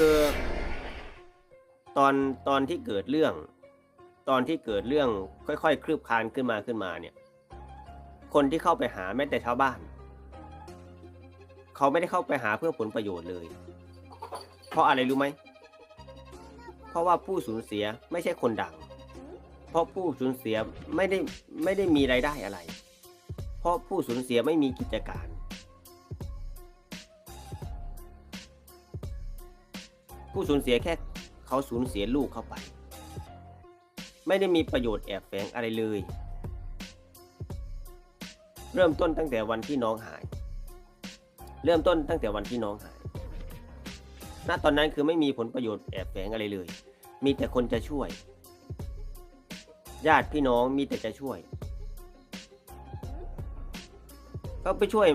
คือตอนตอนที่เกิดเรื่อง ตอนที่เกิดเรื่องค่อยๆคลืบคลานขึ้นมาขึ้นมาเนี่ย คนที่เข้าไปหาแม้แต่ชาวบ้าน เขาไม่ได้เข้าไปหาเพื่อผลประโยชน์เลย เพราะอะไรรู้ไหมเพราะว่าผู้สูญเสียไม่ใช่คนดัง เพราะผู้สูญเสียไม่ได้ไม่ได้มีรายได้อะไร เพราะผู้สูญเสียไม่มีกิจการ ผู้สูญเสียแค่เขาสูญเสียลูกเข้าไป ไม่ได้มีประโยชน์แอบแฝงอะไรเลย เริ่มต้นตั้งแต่วันที่น้องหาย เริ่มต้นตั้งแต่วันที่น้องหายณตอนนั้นคือไม่มีผลประโยชน์แอบแฝงอะไรเลย มีแต่คนจะช่วย ญาติพี่น้องมีแต่จะช่วยก็ไปช่วย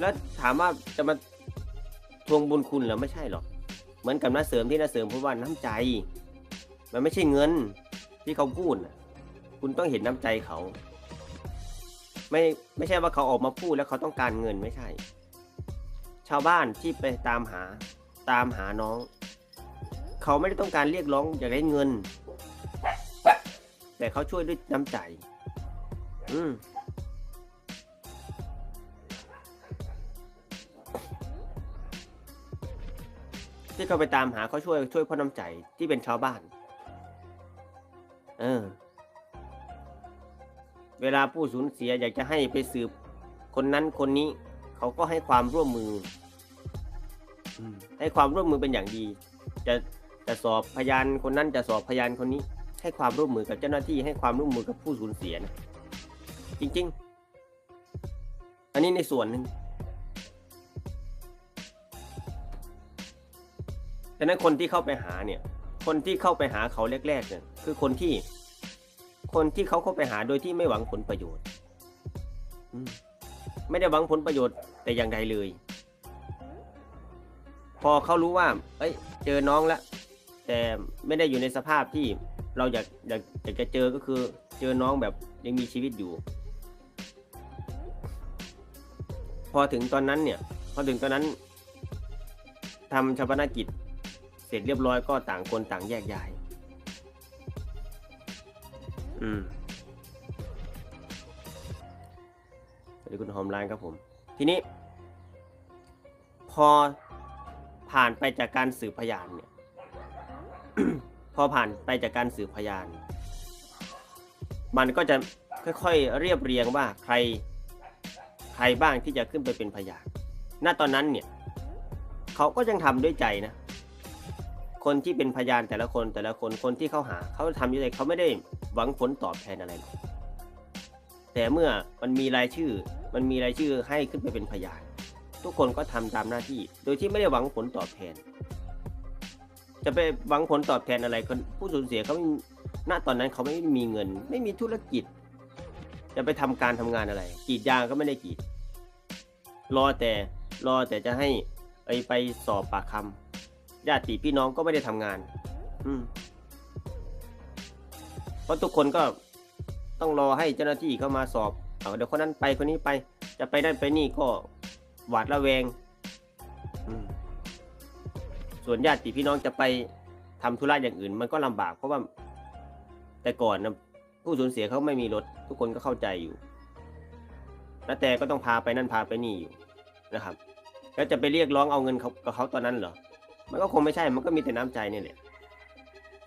แล้วถามว่าจะมาทวงบุญคุณหรือไม่ใช่หรอก เหมือนกับน้าเสริมที่น้าเสริมพูดว่าน้ำใจ มันไม่ใช่เงินที่เขาพูดคุณต้องเห็นน้ำใจเขา ไม่ไม่ใช่ว่าเขาออกมาพูดแล้วเขาต้องการเงินไม่ใช่ ชาวบ้านที่ไปตามหาตามหาน้อง เขาไม่ได้ต้องการเรียกร้องอยากได้เงิน แต่เขาช่วยด้วยน้ำใจ อืม ที่เขาไปตามหาเขาช่วยช่วยเพราะน้ำใจที่เป็นชาวบ้าน เออ เวลาผู้สูญเสียอยากจะให้ไปสืบ คนนั้นคนนี้ เขาก็ให้ความร่วมมืออืมให้ความร่วมมือเป็นอย่างดี จะจะสอบพยานคนนั้นจะสอบพยานคนนี้ ให้ความร่วมมือกับเจ้าหน้าที่ให้ความร่วมมือกับผู้สูญเสียนะจริง ๆ อันนี้ในส่วนหนึ่ง ฉะนั้นคนที่เข้าไปหาเนี่ย คนที่เข้าไปหาเขาแรกๆเนี่ยคือคนที่ คนที่เขาเข้าไปหาโดยที่ไม่หวังผลประโยชน์อไม่ได้หวังผลประโยชน์แต่อย่างใดเลย พอเขารู้ว่า เอ้ย เจอน้องแล้วแต่ไม่ได้อยู่ในสภาพที่เราอยากอยากอยากจะเจอก็คือ เจอน้องแบบยังมีชีวิตอยู่ พอถึงตอนนั้นเนี่ย พอถึงตอนนั้นทำชาปนกิจ เสร็จเรียบร้อยก็ต่างคนต่างแยกย้าย อืมสวัสดีคุณหอมร้านครับผม ทีนี้ พอผ่านไปจากการสืบพยานเนี่ย พอผ่านไปจากการสืบพยาน มันก็จะค่อยๆเรียบเรียงว่าใคร ใครบ้างที่จะขึ้นไปเป็นพยาน ณ ตอนนั้นเนี่ย เขาก็ยังทำด้วยใจนะ คนที่เป็นพยานแต่ละคนแต่ละคนคนที่เขาหาเขาทำด้วยใจเขาไม่ได้หวังผลตอบแทนอะไรหรอกแต่เมื่อมันมีรายชื่อ มันมีรายชื่อให้ขึ้นไปเป็นพยาน ทุกคนก็ทำตามหน้าที่ โดยที่ไม่ได้หวังผลตอบแทน จะไปหวังผลตอบแทนอะไรคนผู้สูญเสียเขาณตอนนั้นเขาไม่มีเงิน ไม่มีธุรกิจ จะไปทำการทำงานอะไรกรีดยางก็ไม่ได้กรีดรอแต่รอแต่จะให้ไปไปสอบปากคำ ญาติพี่น้องก็ไม่ได้ทำงาน อืม เพราะทุกคนก็ต้องรอให้เจ้าหน้าที่เข้ามาสอบเอาเดี๋ยวคนนั้นไปคนนี้ไป จะไปนั่นไปนี่ก็หวาดระแวง อืม ส่วนญาติพี่น้องจะไปทำธุระอย่างอื่น มันก็ลำบากเพราะว่า แต่ก่อนนะผู้สูญเสียเขาไม่มีรถ ทุกคนก็เข้าใจอยู่แล้วแต่ก็ต้องพาไปนั่นพาไปนี่อยู่นะครับ แล้วจะไปเรียกร้องเอาเงินเขากับเขาตอนนั้นเหรอ มันก็คงไม่ใช่ มันก็มีแต่น้ำใจนี่แหละ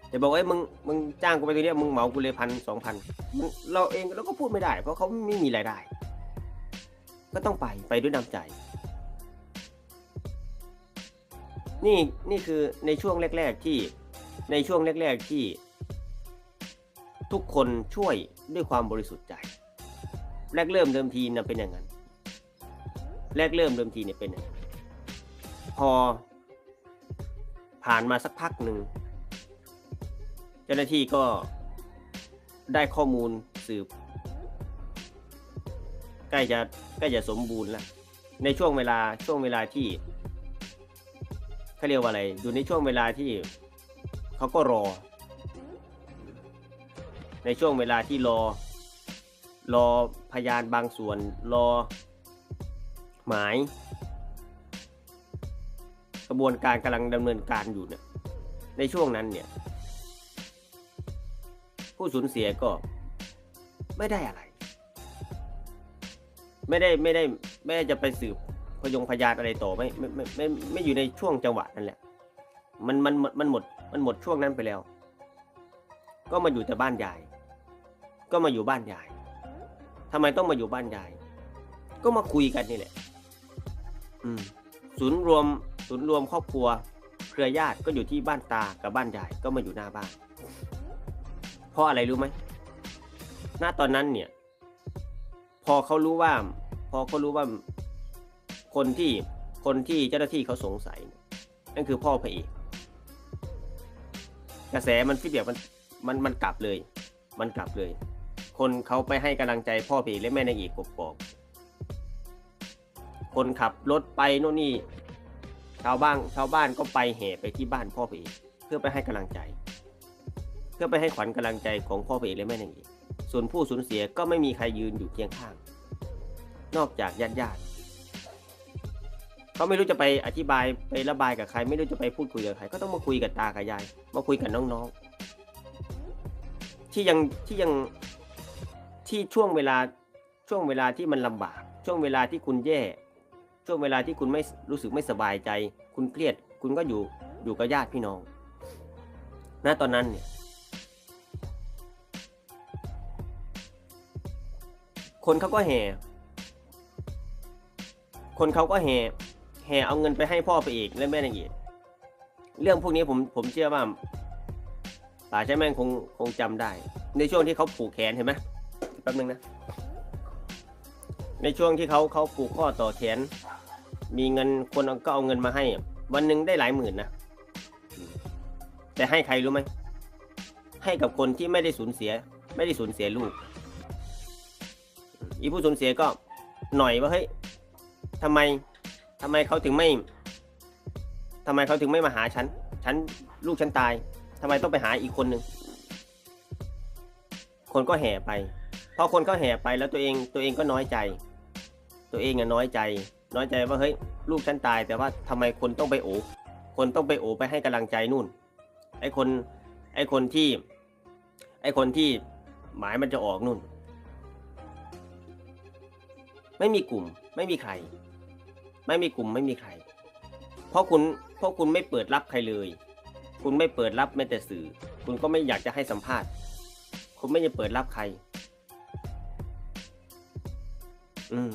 แต่บอกว่ามึงมึงจ้างกูไปตัวเนี้ยมึงเหมากูเลยพันสองพันเราเองเราก็พูดไม่ได้ เพราะเขาไม่มีรายได้ ก็ต้องไปไปด้วยน้ำใจ นี่นี่คือในช่วงแรก ๆที่ในช่วงแรก ๆที่ ทุกคนช่วยด้วยความบริสุทธิ์ใจ แรกเริ่มเดิมทีนะเป็นอย่างนั้น แรกเริ่มเดิมทีเนี่ยเป็นอย่างนั้นพอ ผ่านมาสักพักหนึ่ง เจ้าหน้าที่ก็ได้ข้อมูลสืบ ใกล้จะใกล้จะสมบูรณ์แล้ว ในช่วงเวลาช่วงเวลาที่เขาเรียกว่าอะไร อยู่ในช่วงเวลาที่เขาก็รอ ในช่วงเวลาที่รอ รอพยานบางส่วนรอหมาย กระบวนการกำลังดำเนินการอยู่เนี่ยในช่วงนั้นเนี่ย ผู้สูญเสียก็ไม่ได้อะไร ไม่ได้ไม่ได้ไม่ได้จะไปสืบพยงพยานอะไรต่อไม่ไม่ไมไม่ไม่ไม่อยู่ในช่วงจังหวะนั่นแหละ มันมันมันหมดมันหมดช่วงนั้นไปแล้ว ก็มาอยู่แต่บ้านยาย ก็มาอยู่บ้านยายทำไมต้องมาอยู่บ้านยาย ก็มาคุยกันนี่แหละ อืม ศูนย์รวม ศูนย์รวมครอบครัว เครือญาติก็อยู่ที่บ้านตากับบ้านยายก็มาอยู่หน้าบ้าน เพราะอะไรรู้ไหมณตอนนั้นเนี่ย พอเขารู้ว่า พอเขารู้ว่าคนที่คนที่เจ้าหน้าที่เขาสงสัย นั่นคือพ่อพระเอกกระแสมันฟีดแบ็กมันมันมันกลับเลย มันกลับเลย คนเขาไปให้กำลังใจพ่อพระเอกและแม่นางเอกกบกคนขับรถไปโน่นนี่าวบ้านชาวบ้านก็ไปแห่ไปที่บ้านพ่อพระเอกเพื่อไปให้กำลังใจ เพื่อไปให้ขวัญกำลังใจของพ่อพระเอกและแม่นางเอกส่วนผู้สูญเสียก็ไม่มีใครยืนอยู่เคียงข้าง นอกจากญาติญาติเขาไม่รู้จะไปอธิบายไประบายกับใคร ไม่รู้จะไปพูดคุยกับใคร ก็ต้องมาคุยกับตากับยาย มาคุยกับน้องๆ ที่ยังที่ยังที่ช่วงเวลาช่วงเวลาที่มันลำบาก ช่วงเวลาที่คุณแย่ ช่วงเวลาที่คุณไม่รู้สึกไม่สบายใจ คุณเครียด คุณก็อยู่อยู่กับญาติพี่น้องณตอนนั้นเนี่ย คนเขาก็แห่ คนเขาก็แห่ แห่เอาเงินไปให้พ่อไปอีกและแม่นางเอกเรื่องพวกนี้ผมผมเชื่อว่าป่าใช่แม่งคงคงจำได้ ในช่วงที่เขาผูกแขนเห็นไหมแป๊บนึงนะ ในช่วงที่เขาเขาผูกข้อต่อแขน มีเงินคนก็เอาเงินมาให้ วันหนึ่งได้หลายหมื่นนะแต่ให้ใครรู้ไหมให้กับคนที่ไม่ได้สูญเสีย ไม่ได้สูญเสียลูก อีผู้สูญเสียก็หน่อยว่าเฮ้ยทำไมทำไมเขาถึงไม่ทำไมเขาถึงไม่มาหาฉัน ฉันลูกฉันตายทำไมต้องไปหาอีกคนหนึ่งคนก็แห่ไปพอคนก็แห่ไปแล้วตัวเองตัวเองก็น้อยใจ ตัวเองอะน้อยใจ น้อยใจว่าเฮ้ยลูกฉันตาย แต่ว่าทำไมคนต้องไปโอบคนต้องไปโอบไปให้กำลังใจนู่น ไอ้คนไอ้คนที่ ไอ้คนที่หมายมันจะออกนู่น ไม่มีกลุ่ม ไม่มีใคร ไม่มีกลุ่มไม่มีใคร เพราะคุณเพราะคุณไม่เปิดรับใครเลย คุณไม่เปิดรับแม้แต่สื่อ คุณก็ไม่อยากจะให้สัมภาษณ์ คุณไม่จะเปิดรับใคร อืม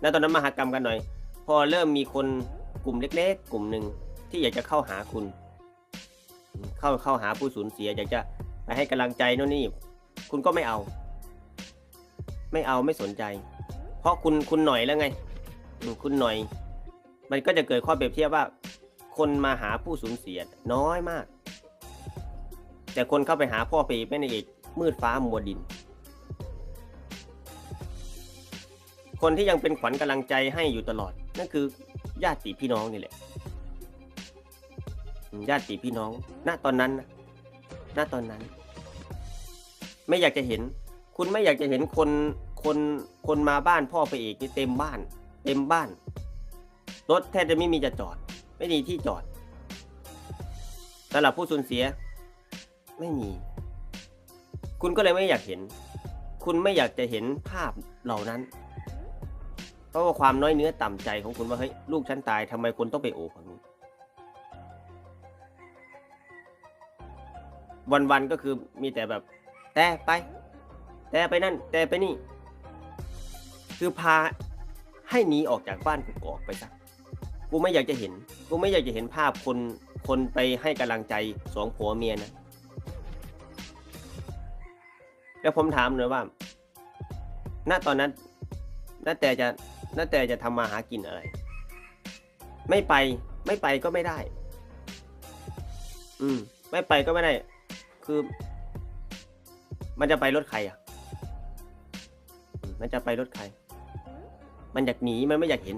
แล้วตอนนั้นมหากรรมกันหน่อย พอเริ่มมีคนกลุ่มเล็ก ๆ กลุ่มหนึ่งที่อยากจะเข้าหาคุณ เข้าเข้าหาผู้สูญเสีย อยากจะไปให้กำลังใจโน่นนี่ คุณก็ไม่เอา ไม่เอาไม่สนใจ เพราะคุณคุณหน่อยแล้วไง คุณหน่อย มันก็จะเกิดข้อเปรียบเทียบว่า คนมาหาผู้สูญเสียน้อยมาก แต่คนเข้าไปหาพ่อไปแม่นางเอกมืดฟ้ามัวดิน คนที่ยังเป็นขวัญกำลังใจให้อยู่ตลอด นั่นคือญาติพี่น้องนี่แหละ ญาติพี่น้อง ณ ตอนนั้นนะณตอนนั้น ไม่อยากจะเห็น คุณไม่อยากจะเห็นคน คน คนมาบ้านพ่อพระเอกนี่เต็มบ้าน เต็มบ้าน รถแทบจะไม่มีจะจอด ไม่มีที่จอดสำหรับผู้สูญเสีย ไม่มี คุณก็เลยไม่อยากเห็น คุณไม่อยากจะเห็นภาพเหล่านั้น เพราะว่าความน้อยเนื้อต่ำใจของคุณว่าเฮ้ยลูกฉันตายทำไมคุณต้องไปโอบฝั่งนู้นวันๆก็คือมีแต่แบบ แต่ไป แต่ไปนั่น แต่ไปนี่ คือพาให้หนีออกจากบ้านกูออกไปซะกูไม่อยากจะเห็น กูไม่อยากจะเห็นภาพคนคนไปให้กำลังใจสองผัวเมียนะแล้วผมถามหน่อยว่า ณ ตอนนั้นน้าแต่จะ น้าแต่จะทำมาหากินอะไร ไม่ไปไม่ไปก็ไม่ได้ อืม ไม่ไปก็ไม่ได้ คือ มันจะไปรถใครอะ มันจะไปรถใคร มันอยากหนีมันไม่อยากเห็น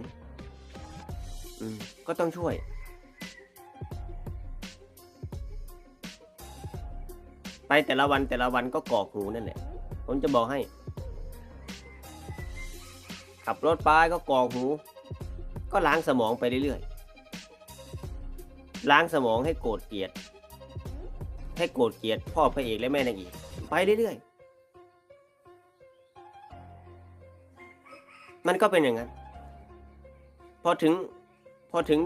อืม ก็ต้องช่วย ไปแต่ละวันแต่ละวันก็กอกหูนั่นแหละ ผมจะบอกให้ ขับรถไปก็กอกหู ก็ล้างสมองไปเรื่อยๆล้างสมองให้โกรธเกลียด ให้โกรธเกลียดพ่อพระเอกและแม่นางเอกไปเรื่อยๆมันก็เป็นอย่างนั้นพอถึงพอถึง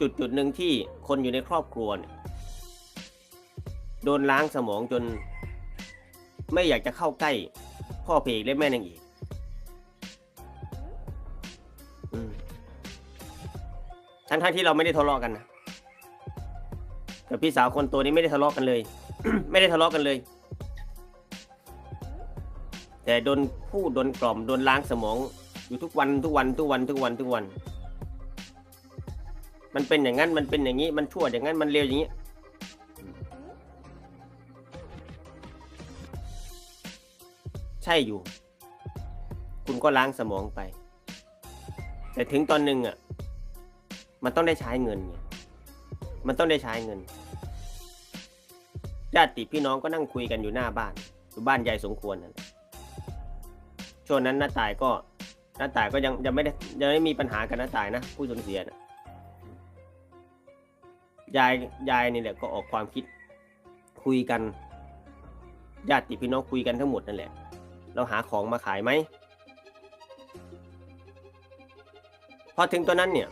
จุดจุดหนึ่งที่คนอยู่ในครอบครัวเนี่ยโดนล้างสมองจน ไม่อยากจะเข้าใกล้ พ่อพระเอกและแม่นางเอก ทั้งที่เราไม่ได้ทะเลาะกันนะกับพี่สาวคนโตนี้ไม่ได้ทะเลาะกันเลย ไม่ได้ทะเลาะกันเลย แต่โดนพูดโดนกล่อมโดนล้างสมอง อยู่ทุกวันทุกวันทุกวันทุกวันทุกวัน มันเป็นอย่างนั้นมันเป็นอย่างนี้มันชั่วอย่างนั้นมันเลวอย่างนี้ใช่อยู่ คุณก็ล้างสมองไป แต่ถึงตอนหนึ่งอะ มันต้องได้ใช้เงินไงมันต้องได้ใช้เงิน ญาติพี่น้องก็นั่งคุยกันอยู่หน้าบ้าน อยู่บ้านยายสมควรนั่นแหละช่วงนั้นน้าตายก็น้าตายก็ยังยังไม่ได้ยังไม่มีปัญหากับน้าตายนะ ผู้สูญเสียนะยายยายนี่แหละก็ออกความคิดคุยกันญาติพี่น้องคุยกันทั้งหมดนั่นแหละ เราหาของมาขายไหมพอถึงตัวนั้นเนี่ย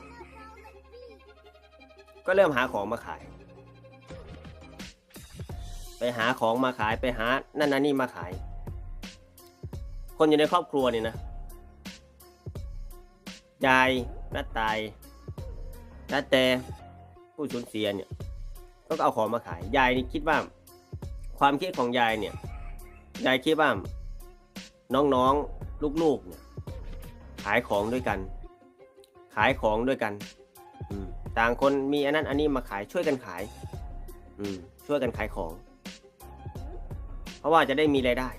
ก็เริ่มหาของมาขาย ไปหาของมาขายไปหา นั่นนั่นนี่มาขาย คนอยู่ในครอบครัวเนี่ยนะยายน้าตายน้าแต่ผู้สูญเสียเนี่ยก็เอาของมาขาย ยายนี่คิดว่า ความคิดของยายเนี่ย ยายคิดว่า น้องๆ ลูกๆเนี่ยขายของด้วยกัน ขายของด้วยกัน ต่างคนมีอันนั้นอันนี้มาขายช่วยกันขาย อืม ช่วยกันขายของ เพราะว่าจะได้มีรายได้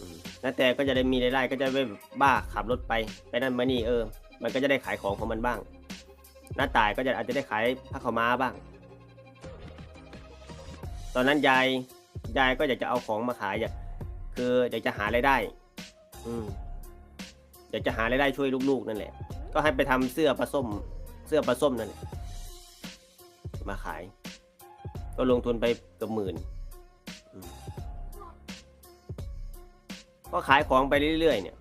อืมแล้วแต่ก็จะได้มีรายได้ก็จะไม่บ้าขับรถไปไปนั่นมานี่เออ มันก็จะได้ขายของของมันบ้าง หน้าตายก็จะอาจจะได้ขายผ้าขาวม้าบ้าง ตอนนั้นยายยายก็อยากจะเอาของมาขายอยากคืออยากจะหารายได้ อืมอยากจะหารายได้ช่วยลูกๆนั่นแหละ ก็ให้ไปทำเสื้อปลาส้มเสื้อปลาส้มนั่นแหละมาขาย ก็ลงทุนไปเกือบหมื่นก็ขายของไปเรื่อยๆเนี่ย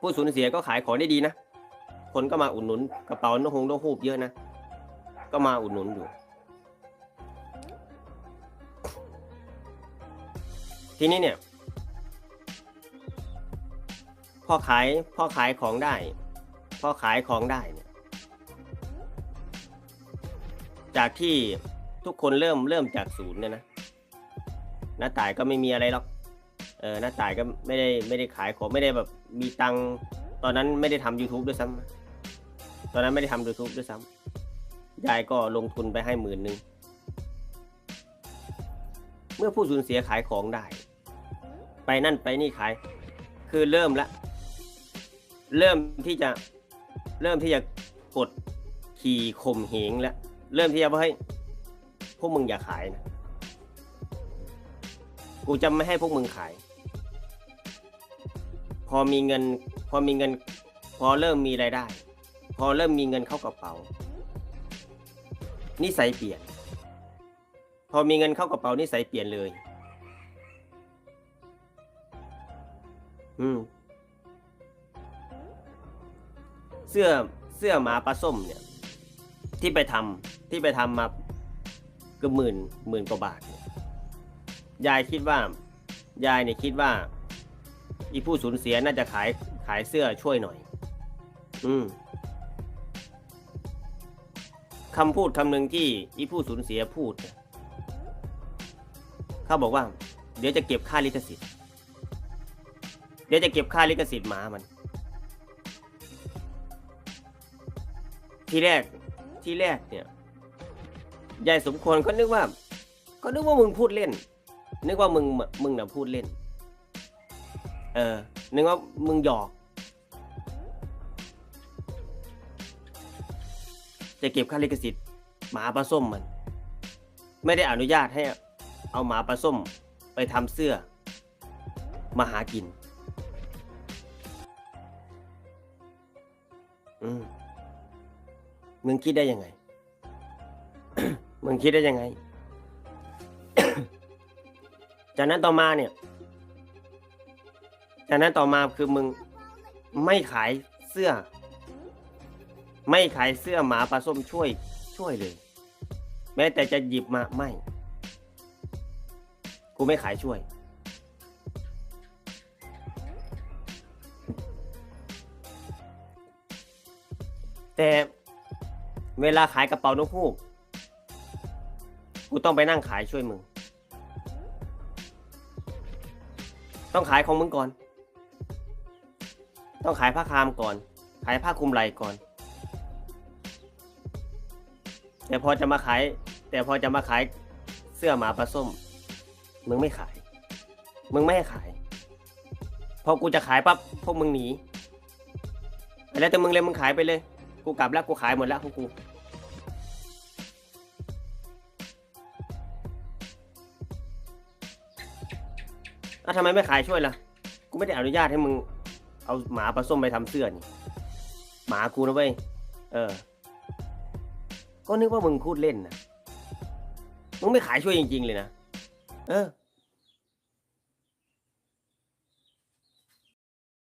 ผู้สูญเสียก็ขายของได้ดีนะ คนก็มาอุดหนุนกระเป๋านกหงนกฮูบเยอะนะ ก็มาอุดหนุนอยู่ ทีนี้เนี่ย พอขายพอขายของได้ อขายของได้เนี่ยจากที่ทุกคนเริ่มเริ่มจากศูนย์เนี่ยนะน้าต่ายก็ไม่มีอะไรหรอกเออน้าต่ายก็ไม่ได้ไม่ได้ขายของไม่ได้แบบมีตังตอนนั้นไม่ได้ทำ YouTube ด้วยซ้ำตอนนั้นไม่ได้ทำ YouTube ด้วยซ้ำยายก็ลงทุนไปให้หมื่นหนึ่งเมื่อผู้สูญเสียขายของได้ ไปนั่นไปนี่ขาย คือเริ่มละ เริ่มที่จะ เริ่มที่จะกดขี่ข่มเหงแล้วเริ่มที่จะว่าให้พวกมึงอย่าขายนะกูจะไม่ให้พวกมึงขาย พอมีเงิน พอมีเงิน พอเริ่มมีรายได้ พอเริ่มมีเงินเข้ากระเป๋านิสัยเปลี่ยน พอมีเงินเข้ากระเป๋านิสัยเปลี่ยนเลย อืม เสื้อเสื้อหมาปลาส้มเนี่ย ที่ไปทำที่ไปทำมาเกือบหมื่นหมื่นกว่าบาทยยายคิดว่ายายเนี่ยคิดว่า อีผู้สูญเสียน่าจะขายขายเสื้อช่วยหน่อย อืมคำพูดคำหนึ่งที่อีผู้สูญเสียพูด เขาบอกว่า เดี๋ยวจะเก็บค่าลิขสิทธิ์ เดี๋ยวจะเก็บค่าลิขสิทธิ์หมามัน ที่แรกที่แรกเนี่ยยายสมควรก็นึกว่า ก็นึกว่ามึงพูดเล่น นึกว่ามึงมึงน่ะพูดเล่น เออ นึกว่ามึงหยอก จะเก็บค่าลิขสิทธิ์หมาปลาส้มมัน ไม่ได้อนุญาตให้เอาหมาปลาส้มไปทำเสื้อ มาหากิน อืม มึงคิดได้ยังไง มึงคิดได้ยังไง จากนั้นต่อมาเนี่ย จากนั้นต่อมาคือมึงไม่ขายเสื้อ ไม่ขายเสื้อหมาปลาส้มช่วย ช่วยเลย แม้แต่จะหยิบมาไม่ กูไม่ขายช่วยแต่ เวลาขายกระเป๋านกฮูก กูต้องไปนั่งขายช่วยมึง ต้องขายของมึงก่อน ต้องขายผ้าคามก่อน ขายผ้าคลุมไหล่ก่อน แต่พอจะมาขาย แต่พอจะมาขายเสื้อหมาปลาส้ม มึงไม่ขาย มึงไม่ให้ขาย พอกูจะขายปั๊บพวกมึงหนีแล้วแต่มึงเลยมึงขายไปเลย กูกลับแล้วกูขายหมดแล้วของกู อ้าทำไมไม่ขายช่วยล่ะ กูไม่ได้อนุญาตให้มึง เอาหมาปลาส้มไปทำเสื้อนี่ หมากูนะเว้ย เออ ก็นึกว่ามึงพูดเล่นนะมึงไม่ขายช่วยจริง ๆ เลยนะ เออ